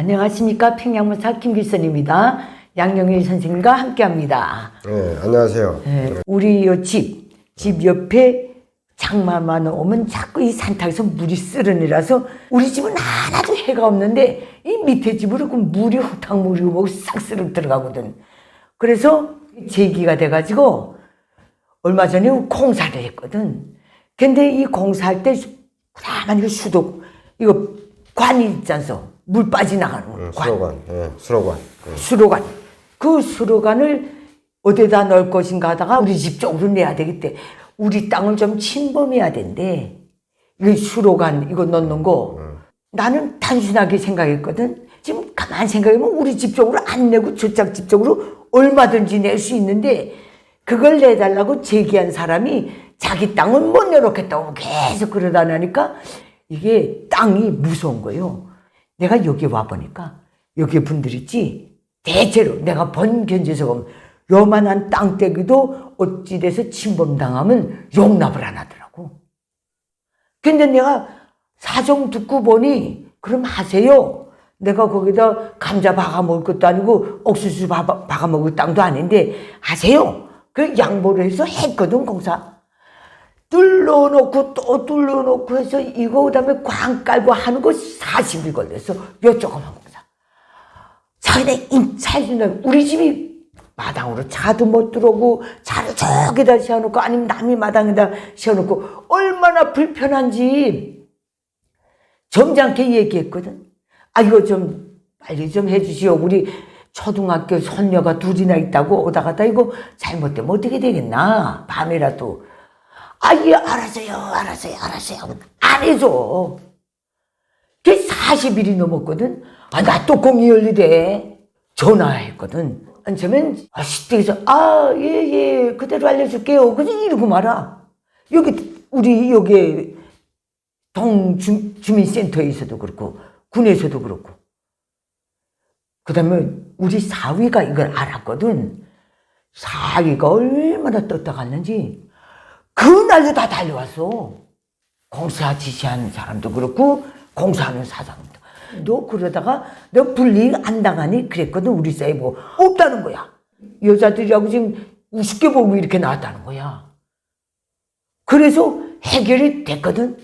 안녕하십니까 평양무사 김길선입니다. 양영일 선생님과 함께합니다. 네, 안녕하세요. 예, 우리 요 집, 집 옆에 장마만 오면 자꾸 이 산탕에서 물이 쓰러내라서 우리 집은 하나도 해가 없는데 이 밑에 집으로 그 물이 흙탕물이 뭐 싹스르 들어가거든. 그래서 제기가 돼가지고 얼마 전에 공사를 했거든. 근데 이 공사할 때 가만히 수도 이거 관이 있잖소. 물 빠지나가는 응, 관. 수로관, 예, 수로관. 예. 수로관. 그 수로관을 어디다 넣을 것인가 하다가 우리 집 쪽으로 내야 되겠대. 우리 땅을 좀 침범해야 된대. 이 수로관 이거 넣는 거. 나는 단순하게 생각했거든. 지금 가만 생각해보면 우리 집 쪽으로 안 내고 저쪽 집 쪽으로 얼마든지 낼 수 있는데 그걸 내달라고 제기한 사람이 자기 땅은 못 내놓겠다고 계속 그러다 나니까 이게 땅이 무서운 거예요. 내가 여기 와보니까 여기 분들 있지 대체로 내가 본 견제서 보면 요만한 땅떼기도 어찌돼서 침범당하면 용납을 안 하더라고. 근데 내가 사정 듣고 보니 그럼 하세요. 내가 거기다 감자 박아 먹을 것도 아니고 옥수수 박아 먹을 땅도 아닌데 하세요. 그 양보를 해서 했거든 공사. 뚫어놓고 또 뚫어놓고 해서 이거 그다음에 광 깔고 하는 거 40일 걸렸어. 요 조그만 공사. 자기네 인차해준다. 우리 집이 마당으로 차도 못 들어오고 차를 저기다 세워놓고 아니면 남이 마당에다 세워놓고 얼마나 불편한지 점잖게 얘기했거든. 아 이거 좀 빨리 좀 해주시오. 우리 초등학교 손녀가 둘이나 있다고 오다 갔다 이거 잘못되면 어떻게 되겠나 밤이라도 아 예 알았어요 알았어요 알았어요. 안 해줘. 그게 40일이 넘었거든. 아 나 또 공이 열리대. 전화했거든. 앉으면 아 시댁에서 아 예 예 그대로 알려줄게요. 그냥 이러고 말아. 여기 우리 여기 동 주, 주민센터에서도 그렇고 군에서도 그렇고. 그 다음에 우리 사위가 이걸 알았거든. 사위가 얼마나 떴다 갔는지 그날도 다 달려왔어. 공사 지시하는 사람도 그렇고 공사하는 사장도. 너 그러다가 너 불이익 안 당하니 그랬거든 우리 사이 뭐 없다는 거야. 여자들이라고 지금 우습게 보고 이렇게 나왔다는 거야. 그래서 해결이 됐거든.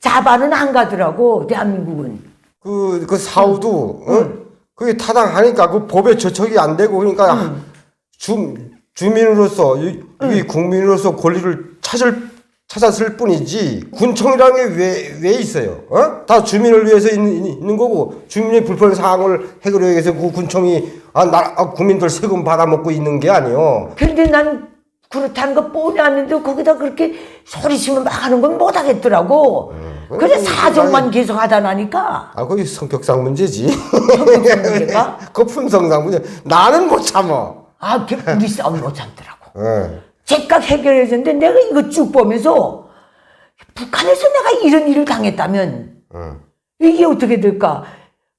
자반은 안 가더라고 대한민국은. 그, 그 사우도, 어? 그게 타당하니까 그 법에 저촉이 안 되고 그러니까 주, 주민으로서, 이, 이 국민으로서 권리를 찾을, 찾았을 뿐이지 군청이라는 게 왜, 왜 있어요? 어? 다 주민을 위해서 있는, 있는 거고 주민의 불편 사항을 해결하기 위해서 그 군청이 아, 나, 아, 국민들 세금 받아먹고 있는 게 아니요. 근데 난 그렇다는 거 뻔히 아는데 거기다 그렇게 소리치면 막 하는 건 못 하겠더라고. 그래 음, 사정만 계속 하다 나니까 아, 그게 성격상 문제지. 성격상 문제가 그 품성상 문제. 나는 못 참어. 아그 우리 싸움 못 참더라고. 예. 제깍 해결해 줬는데 내가 이거 쭉 보면서 북한에서 내가 이런 일을 당했다면 응. 이게 어떻게 될까?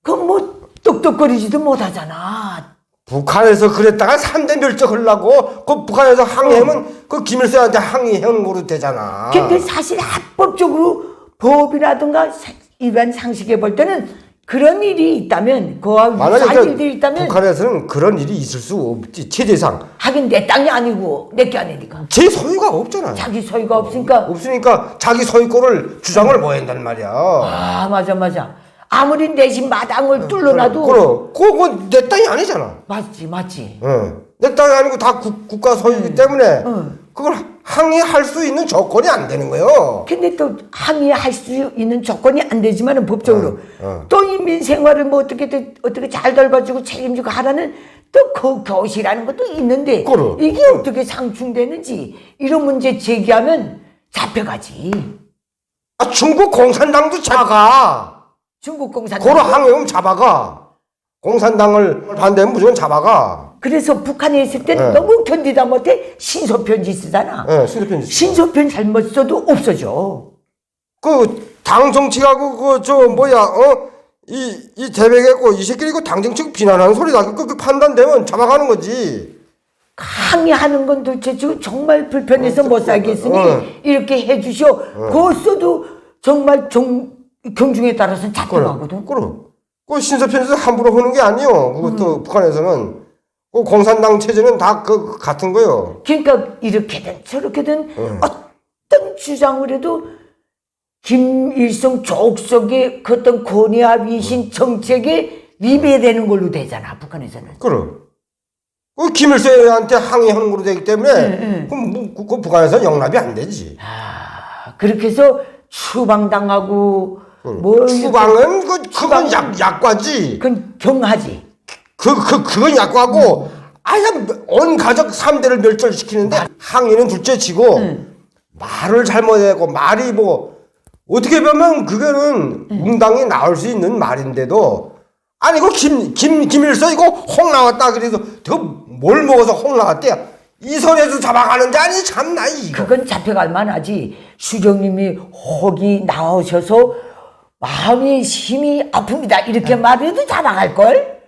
그건 뭐 똑똑거리지도 못하잖아. 북한에서 그랬다가 삼대 멸종하려고 그 북한에서 항의하면 그 김일성한테 항의하는 거로 되잖아. 근데 사실 합법적으로 법이라든가 사- 일반 상식에 볼 때는 그런 일이 있다면 그와 만약에 유사한 그 일들이 있다면 북한에서는 그런 일이 있을 수 없지 최대상 하긴 내 땅이 아니고 내 게 아니니까 제 소유가 없잖아. 자기 소유가 없으니까 없으니까 자기 소유권을 주장을 못 한단 말이야. 아 맞아 맞아 아무리 내집 마당을 뚫어놔도 그럼 그거 내 땅이 아니잖아. 맞지 맞지 응. 내 땅이 아니고 다 국, 국가 소유이기 때문에 응. 그걸 항의할 수 있는 조건이 안 되는 거요. 근데 또 항의할 수 있는 조건이 안 되지만은 법적으로 응. 또 인민 생활을 뭐 어떻게 어떻게 잘 돌봐주고 책임지고 하라는 또 그 교시라는 것도 있는데 그럼. 이게 어떻게 상충되는지 이런 문제 제기하면 잡혀가지 아, 중국 공산당도 잡아가. 중국 공산당 고로 항의하면 잡아가. 공산당을 반대하면 무조건 잡아가. 그래서 북한에 있을 때는 네. 너무 견디다 못해 신소편지 쓰잖아 예, 수도편 신소편 잘못 써도 없어져 그 당 정치하고 그 저 뭐야 어 이 이 대백했고 이 새끼 이거 당 정치 비난하는 소리다. 그, 그 판단되면 잡아가는 거지. 항의하는 건 도대체 지금 정말 불편해서 못 살겠으니 어. 이렇게 해주시오. 그거 써도 정말 정, 경중에 따라서 잡혀가거든. 그럼 그 신서편에서 함부로 하는 게 아니요. 그것도 북한에서는 그 공산당 체제는 다 그 같은 거요. 그러니까 이렇게든 저렇게든 어떤 주장을 해도 김일성 족속의 그 어떤 권위와 위신 정책에 위배되는 걸로 되잖아 북한에서는. 그럼. 그 김일성한테 항의하는 걸로 되기 때문에 네, 그럼 뭐, 그, 그 북한에서는 영납이 안 되지. 아, 그렇게 해서 추방당하고 뭐 음. 추방은 그 그건 추방은- 약 약과지. 그건 경하지. 그, 그, 그건 약과고, 아예 온 가족 3대를 멸절시키는데, 항의는 둘째 치고, 말을 잘못하고, 말이 뭐, 어떻게 보면 그거는 웅당이 나올 수 있는 말인데도, 아니, 이거 김, 김, 김일성 이거 홍 나왔다 그래도, 더뭘 먹어서 홍 나왔대? 이 소리에서 잡아가는데, 아니, 참나, 이거. 그건 잡혀갈 만하지. 수정님이 혹이 나오셔서 마음이 힘이 아픕니다. 이렇게 말해도 잡아갈 걸.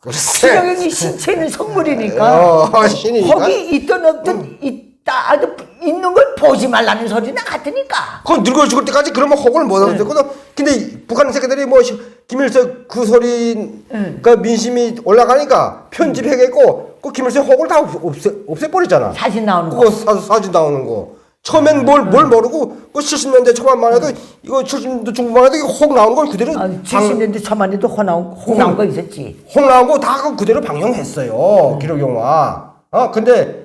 글쎄. 수정이 신체는 성물이니까. 어, 신이니까. 혹이 있든 없든 있다 있는 걸 보지 말라는 소리나 같으니까. 그 늙어 죽을 때까지 그러면 혹을 못 네. 하거든. 근데 북한 새끼들이 뭐 시- 김일성 그 소리 네. 그 민심이 올라가니까 편집해겠고 그 김일성 혹을 다 없- 없애 없애버리잖아. 사진 나오는 거. 그거 사, 사진 나오는 거. 처음엔 뭘, 네. 뭘 모르고, 그 70년대 초반만 해도, 이거 70년대 중반만 해도 이거 혹 나오는 걸 그대로, 아, 방, 70년대 초반에도 호 나온, 호 나온 거 있었지. 혹 나온 거 다 그대로 방영했어요. 기록 영화. 어, 근데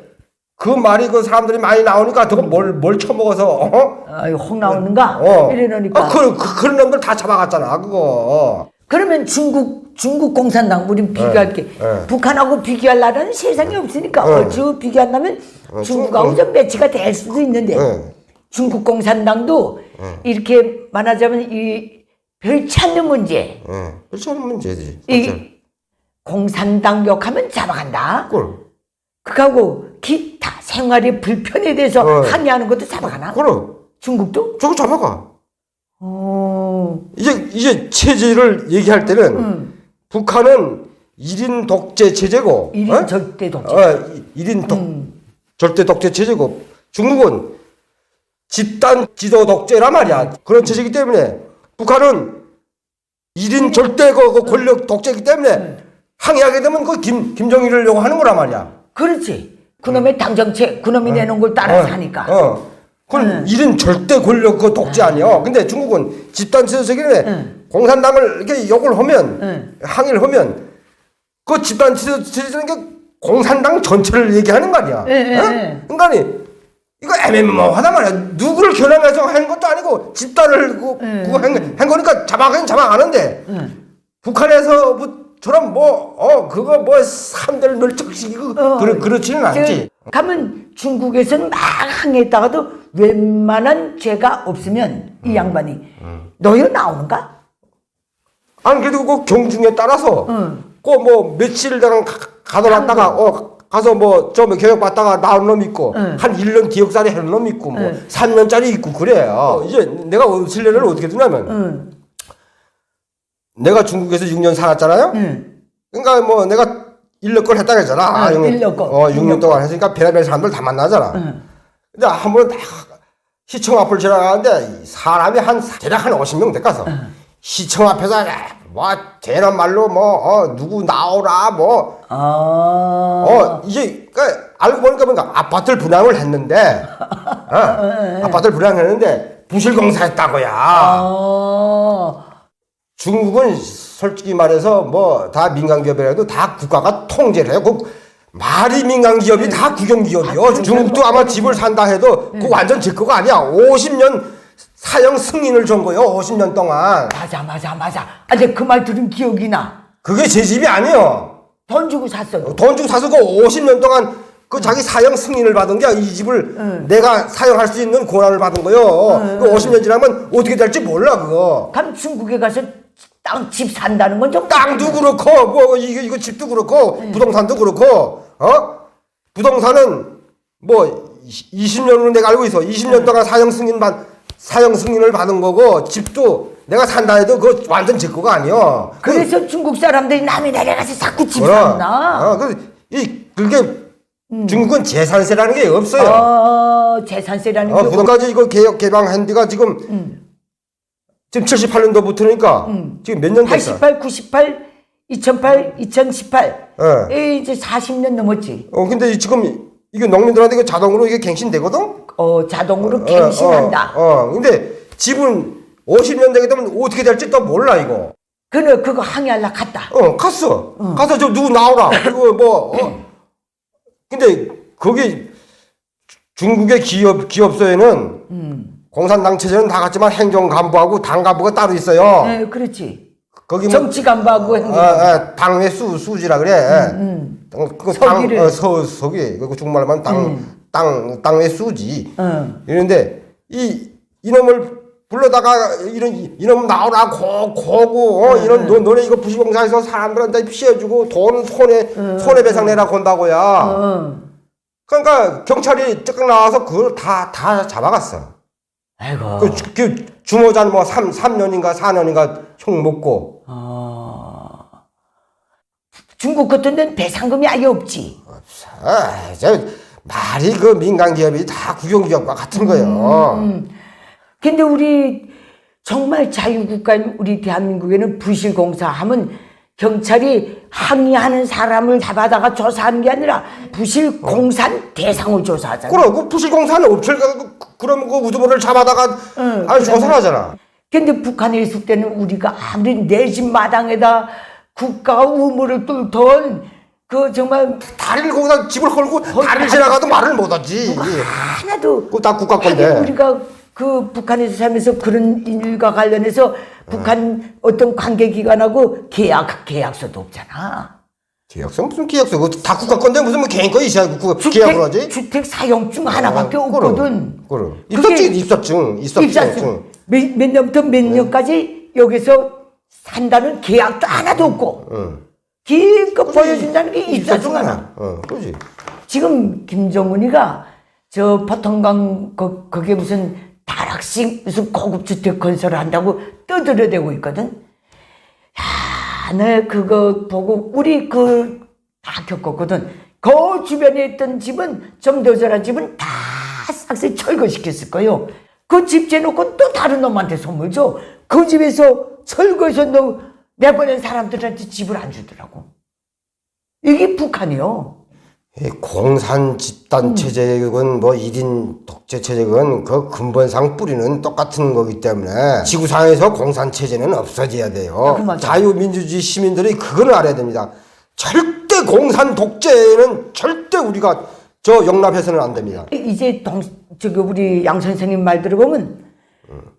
그 말이 그 사람들이 많이 나오니까 저거 뭘, 뭘 처먹어서, 어? 아, 혹 나오는가? 어. 이래놓으니까. 아, 그, 그, 그런 놈들 다 잡아갔잖아, 그거. 그러면 중국 중국 공산당 우린 비교할 게 네. 북한하고 비교할 나라는 세상에 없으니까 네. 어찌 비교한다면 중국하고 좀 매치가 될 수도 있는데 네. 중국 공산당도 이렇게 말하자면 이 별치 않는 문제 예. 그렇지 않은 문제지. 이 공산당 욕하면 잡아간다 꿀. 그하고 기타 생활의 불편에 대해서 어. 항의하는 것도 잡아가나 그럼. 중국도 저거 잡아가. 어 이제, 이제 체제를 얘기할 때는 음. 북한은 1인 독재 체제고. 일인 어? 절대 독재 어, 1인 독, 절대 독재 체제고. 중국은 집단 지도 독재란 말이야. 그런 체제이기 때문에 북한은 1인 절대 그, 그 권력 독재이기 때문에 항의하게 되면 그 김, 김정일을 요구하는 거란 말이야. 그렇지 그놈의 당정책 그놈이 내놓은 걸 따라서 하니까 어. 그건 일은 절대 권력 그 독재 아니야. 근데 중국은 집단 지도체계에 공산당을 이렇게 욕을 하면 응. 항의를 하면 그 집단 지도체계라는 게 공산당 전체를 얘기하는 거 아니야. 예, 예, 어? 예. 그러니까 이거 애매모호하단 말이야. 누구를 겨냥해서 하는 것도 아니고 집단을 그, 그거 한, 한 거니까 잡아가긴 잡아가는데 북한에서 처럼 뭐, 어, 그거 뭐, 삼대를 멸종시키고, 어. 그렇, 그렇지는 않지. 저, 가면 중국에서는 막 항해했다가도 웬만한 죄가 없으면 이 양반이 너희 나오는가? 아니 그래도 그 경중에 따라서 응. 그뭐 며칠 동안 가- 가둬놨다가 어 가서 뭐좀 교육 받다가 나온 놈 있고 응. 한 1년 기억살이 하는 놈 있고 뭐 응. 3년짜리 있고 그래요. 이제 내가 신뢰를 어떻게 두냐면 응, 내가 중국에서 6년 살았잖아요. 응. 그러니까 뭐 내가 인력걸 했다 그랬잖아. 아, 응, 육년- 인력거. 어, 6년 동안 했으니까 별의별 사람들 다 만나잖아. 응. 근데 한 번은 딱 시청 앞을 지나가는데 사람이 한 대략 한 50명 돼가서 시청 앞에서 뭐 대란 말로 뭐 어, 누구 나오라 뭐 아, 어, 이게, 그, 알고 보니까 뭔가 아파트를 분양을 했는데, 어, 아파트를 분양했는데, 부실 공사 했다고야. 아, 중국은 솔직히 말해서 뭐, 다 민간기업이라도 다 국가가 통제를 해요. 그 말이 민간기업이 다 국영기업이요. 중국도 아마 집을 산다 해도, 그 완전 제 거가 아니야. 50년 사형 승인을 준 거요. 50년 동안. 맞아, 맞아, 맞아. 아, 내가 그말 들은 기억이 나. 그게 제 집이 아니요. 돈 주고 샀어. 돈 주고 사서 그 50년 동안 그 자기 사형 승인을 받은 게 이 집을 내가 사용할 수 있는 권한을 받은 거요. 그 50년 지나면 어떻게 될지 몰라 그거. 그럼 중국에 가서 땅 집 산다는 건 좀. 땅도 그렇고 뭐 이거 이거 집도 그렇고 부동산도 그렇고 어 부동산은 뭐 20년으로 내가 알고 있어. 20년 동안 사형 승인 받 사형 승인을 받은 거고 집도 내가 산다 해도 그거 완전 제 거가 아니야. 그래서 중국 사람들이 남이 내려가서 자꾸 집? 산다. 어, 그, 이, 그게, 중국은 재산세라는 게 없어요. 어, 재산세라는 어, 게. 부동까지 이거 개혁, 개방한 데가 지금, 지금 78년도부터니까 지금 몇 년 됐어? 88, 98, 2008, 2018. 예. 에 이제 40년 넘었지. 어 근데 지금 이게 농민들한테 이거 자동으로 이게 갱신되거든? 어, 자동으로 갱신한다. 어, 어, 어. 근데 집은 50년 되게 되면 어떻게 될지 또 몰라 이거. 그는 그거 항의하려 갔다. 어 갔어. 가서 저 누구 나오라. 그리고 뭐 어. 근데 거기 주- 중국의 기업 기업소에는 공산당 체제는 다 같지만 행정 간부하고 당 간부가 따로 있어요. 네, 그렇지. 거기 뭐 정치 간부하고 행정. 아, 아, 당회 수 수지라 그래. 어, 그 당, 서기를. 어, 서 서기. 그 중말만 땅, 땅, 땅의 수지. 응. 이런데 이 이놈을 불러다가 이런 이놈 나오라 고 고고 어, 이런 너, 너네 이거 부시공사에서 사람들한테 피해주고 돈 손해 손해배상 내라 건다고야. 어. 그러니까 경찰이 쭉 나와서 그걸 다 다 잡아갔어. 아이고. 그, 주- 그 주모자는 뭐 3, 삼년인가 4년인가 형 먹고 어. 중국 같은 데는 배상금이 아예 없지. 아, 저 말이 그 민간 기업이 다 국영기업과 같은 거예요. 근데 우리 정말 자유국가인 우리 대한민국에는 부실공사 하면 경찰이 항의하는 사람을 잡아다가 조사하는 게 아니라 부실공산 대상을 조사하잖아. 그럼 그 부실공사는 업체가 그- 그러면 그 우두머리를 잡아다가 응, 아니 조사를 하잖아. 근데 북한에 있을 때는 우리가 아무리 내 집 마당에다 국가 우물을 뚫던 그 정말 다리를 거기다 집을 걸고 다리를 지나가도 말을 못하지. 하나도 그거 다 국가 건데. 우리가 그 북한에서 살면서 그런 일과 관련해서 북한 어떤 관계기관하고 계약 계약서도 없잖아. 계약서 무슨 계약서? 그거 다 국가 건데 무슨 뭐 개인 거 있어야 그 계약을 하지? 주택 사용증 하나밖에 어, 없거든. 그럼 그게 입사증 입사증 입사증. 입사증 몇, 몇 년부터 몇 년까지 여기서 산다는 계약도 하나도 없고 응. 기껏 보여준다는 게 입사증 하나. 어, 그지. 지금 김정은이가 저 포통강 거, 거기에 무슨 다락식 무슨 고급 주택 건설을 한다고 떠들어대고 있거든. 야, 나 그거 보고 우리 그 다 겪었거든. 그 주변에 있던 집은 좀더 저런 집은 다 싹쓸이 철거시켰을 거요. 그 집 재놓고 또 다른 놈한테 선물 줘. 그 집에서 철거해서 너 내보낸 사람들한테 집을 안 주더라고. 이게 북한이요. 이 공산 집단 체제건 뭐 1인 독재 체제건 그 근본상 뿌리는 똑같은 거기 때문에 지구상에서 공산 체제는 없어져야 돼요. 그 맞아. 자유민주주의 시민들이 그걸 알아야 됩니다. 절대 공산 독재는 절대 우리가 저 용납해서는 안 됩니다. 이제 동, 저기 우리 양 선생님 말 들어보면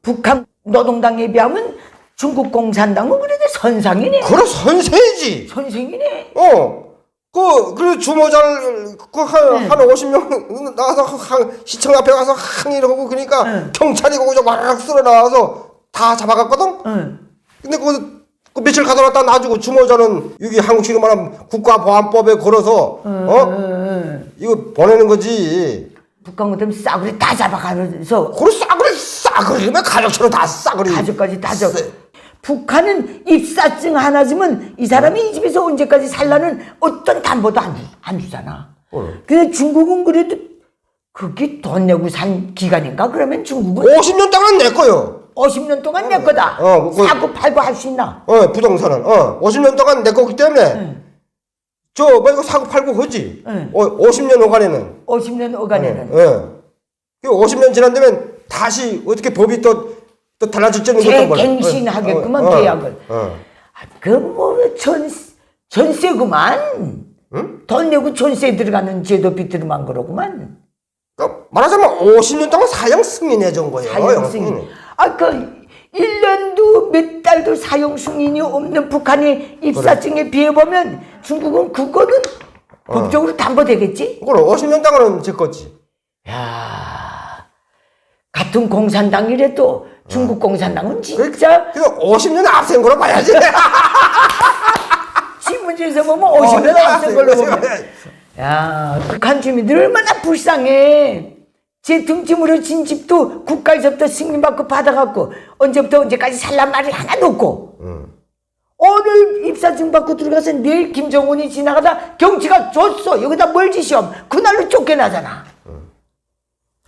북한 노동당에 비하면 중국 공산당은 그래도 선상이네. 그래 선생이지. 선생이네. 어. 그, 그래, 주모자를, 그, 한, 네. 한 50명 나가서, 한, 시청 앞에 가서 항의를 하고, 그러니까, 네. 경찰이 거기서 와락 쓸어 나와서 다 잡아갔거든? 응. 근데 그, 그 며칠 가다 놨다 놔주고, 주모자는 여기 한국식으로 말하면 국가보안법에 걸어서, 어? 응. 이거 보내는 거지. 북한 같으면 싸구리 다 잡아가면서 그래, 싸그리, 싸그리면 가족처럼 다 싸그리. 가족까지 다 잡아. 북한은 입사증 하나 주면 이 사람이 이 집에서 언제까지 살라는 어떤 담보도 안, 주, 안 주잖아. 근데 중국은 그래도 그게 돈 내고 산 기간인가? 그러면 중국은 50년 동안 내 거요. 50년 동안 내 거다. 어, 그거- 사고 팔고 할 수 있나? 어, 부동산은. 어, 50년 동안 내 거기 때문에. 저, 뭐, 이거 사고 팔고 하지. 응. 어, 50년 후간에는. 50년 어간에는 예. 그 50년 지난 다면 다시 어떻게 법이 또, 또 몰라. 재갱신하겠구만, 어, 어, 계약을. 어. 그뭐 전, 전세구만. 돈 내고 전세 들어가는 제도 비트름한 거로구만. 그러니까 말하자면 50년 동안 사형 승인해 준 거예요. 사형 승인. 아, 그, 1년도 몇 달도 사형 승인이 없는 북한의 입사증에 비해 보면 중국은 그거는 어. 법적으로 담보되겠지? 그럼 50년 동안은 제 거지. 야 같은 공산당이라도 중국 공산당은 진짜 그래서 50년 앞선 거로 봐야지. 신문지에서 보면 50년 앞선 걸로 보면 야, 북한 주민들 얼마나 불쌍해. 제 등짐으로 진 집도 국가에서부터 승인받고 받아갖고 언제부터 언제까지 살란 말이 하나도 없고 오늘 입사증 받고 들어가서 내일 김정은이 지나가다 경치가 줬어. 여기다 멀지 시험. 그날로 쫓겨나잖아.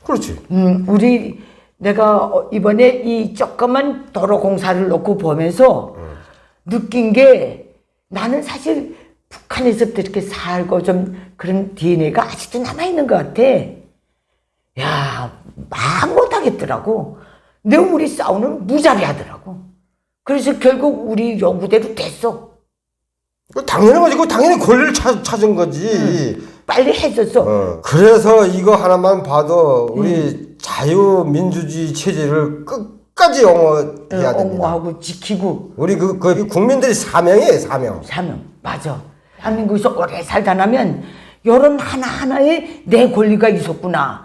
그렇지. 음, 우리 내가 어, 이번에 이 조그만 도로 공사를 놓고 보면서 느낀 게 나는 사실 북한에서부터 이렇게 살고 좀 그런 DNA가 아직도 남아있는 것 같아. 야, 막 못하겠더라고. 내 우리 싸우는 무자비하더라고. 그래서 결국 우리 요구대로 됐어. 그 당연한 거지. 그 당연히 권리를 찾, 찾은 거지. 빨리 해줬어. 어. 그래서 이거 하나만 봐도 우리 자유민주주의 체제를 끝까지 옹호해야 됩니다. 옹호하고 지키고 우리 그, 그 국민들이 사명이에요, 사명. 사명 맞아. 대한민국에서 오래 살다 나면 이런 하나하나에 내 권리가 있었구나.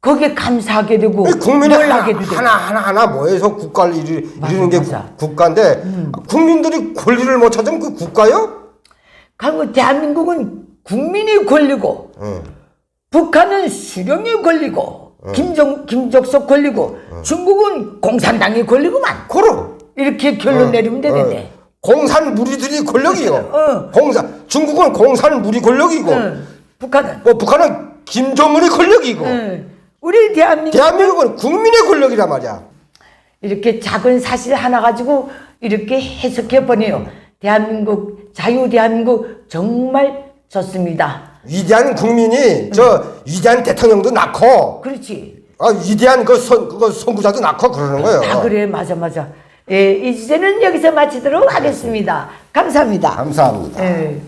거기에 감사하게 되고 이 국민이 하나, 놀라게도 되고. 하나, 하나, 하나 모여서 국가를 이루, 맞아, 이루는 게 맞아. 음. 국, 가인데 국민들이 권리를 못 찾으면 그 국가요? 그리고 대한민국은 국민이 권리고 응. 북한은 수령이 권리고 김정 김적석 권리고 중국은 공산당이 권리고만 그럼. 이렇게 결론 내리면 되겠네. 어. 공산 무리들이 권력이요. 어. 공산 중국은 공산 무리 권력이고, 응. 북한은 뭐 북한은 김정은의 권력이고, 응. 우리 대한민국 대한민국은 국민의 권력이란 말이야. 이렇게 작은 사실 하나 가지고 이렇게 해석해 보네요. 대한민국 자유 대한민국 정말 좋습니다. 위대한 국민이 저 위대한 대통령도 낳고, 그렇지. 아 위대한 그 선, 그거 선구자도 낳고 그러는 거예요. 다 그래 맞아 맞아. 예, 이 주제는 여기서 마치도록 하겠습니다. 감사합니다. 감사합니다. 예.